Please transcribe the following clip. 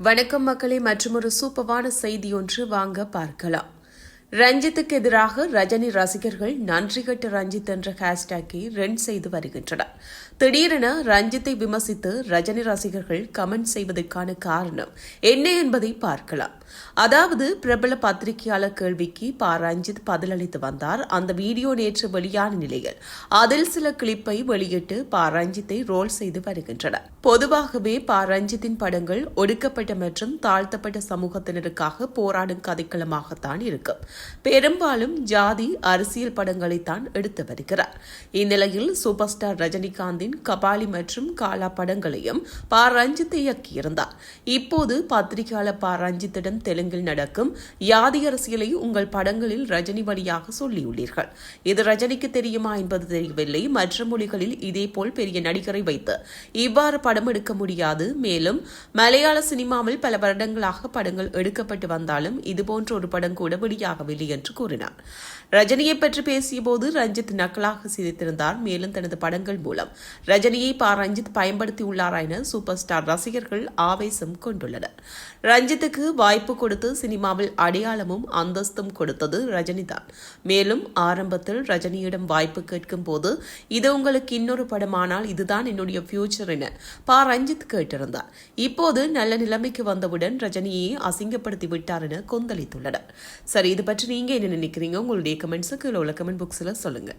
வணக்கம் மக்களே மற்றொரு சூப்பரான செய்தி ஒன்று வாங்க பார்க்கலாம். ரஞ்சித்துக்கு எதிராக ரஜினி ரசிகர்கள் நன்றி கட்ட ரஞ்சித் என்ற ஹேஷ்டேக்கை ரன் செய்து வருகின்றனர். திடீரென ரஞ்சித்தை விமர்சித்து ரஜினி ரசிகர்கள் கமெண்ட் செய்வதற்கான காரணம் என்ன என்பதை பார்க்கலாம். அதாவது பிரபல பத்திரிகையாளர் கேள்விக்கு ப. ரஞ்சித் பதிலளித்து வந்தார். அந்த வீடியோ நேற்று வெளியான நிலையில் அதில் சில கிளிப்பை வெளியிட்டு ப. ரஞ்சித்தை ரோல் செய்து வருகின்றனர். பொதுவாகவே ப. ரஞ்சித்தின் படங்கள் ஒடுக்கப்பட்ட மற்றும் தாழ்த்தப்பட்ட சமூகத்தினருக்காக போராடும் கதைக்களமாகத்தான் இருக்கும். பெரும்பாலும் ஜாதி அரசியல் படங்களைத்தான் எடுத்து வருகிறார். இந்நிலையில் சூப்பர் ஸ்டார் ரஜினிகாந்தின் கபாலி மற்றும் காலா படங்களையும் ப. ரஞ்சித் இயக்கியிருந்தார். இப்போது பத்திரிகையாளர் ப. ரஞ்சித்திடம் தெலுங்கில் நடக்கும் யாதி அரசியலை உங்கள் படங்களில் ரஜினி வழியாக சொல்லியுள்ளீர்கள். இது ரஜினிக்கு தெரியுமா என்பது தெரியவில்லை. மற்ற மொழிகளில் இதேபோல் பெரிய நடிகரை வைத்து இவ்வாறு படம் எடுக்க முடியாது. மேலும் மலையாள சினிமாவில் பல வருடங்களாக படங்கள் எடுக்கப்பட்டு வந்தாலும் இதுபோன்ற ஒரு படம் கூட வெளியாக வெளியாகவில்லை என்று கூறினார். ரஜினியை பற்றி பேசியபோது ரஞ்சித் நக்கலாக சிரித்திருந்தார். மேலும் தனது படங்கள் மூலம் ரஜினியை பா ரஞ்சித் பயன்படுத்தியுள்ளாரா என சூப்பர் ஸ்டார் ரசிகர்கள் ஆவேசம் கொண்டுள்ளனர். ரஞ்சித்துக்கு வாய்ப்பு கொடுத்து சினிமாவில் அடையாளமும் அந்தஸ்தும் கொடுத்தது ரஜினிதான். மேலும் ஆரம்பத்தில் ரஜினியிடம் வாய்ப்பு கேட்கும் போது இது உங்களுக்கு இன்னொரு படமானால் இதுதான் என்னுடைய ஃபியூச்சர் என பா ரஞ்சித் கேட்டிருந்தார். இப்போது நல்ல நிலைமைக்கு வந்தவுடன் ரஜினியை அசிங்கப்படுத்தி விட்டார் என கொந்தளித்துள்ளனர். சரி இது பற்றி நீங்க என்ன நினைக்கிறீங்க? உங்களுடைய கமெண்ட்ஸுக்கு கீழே உள்ள கமெண்ட் புக்ஸில் சொல்லுங்க.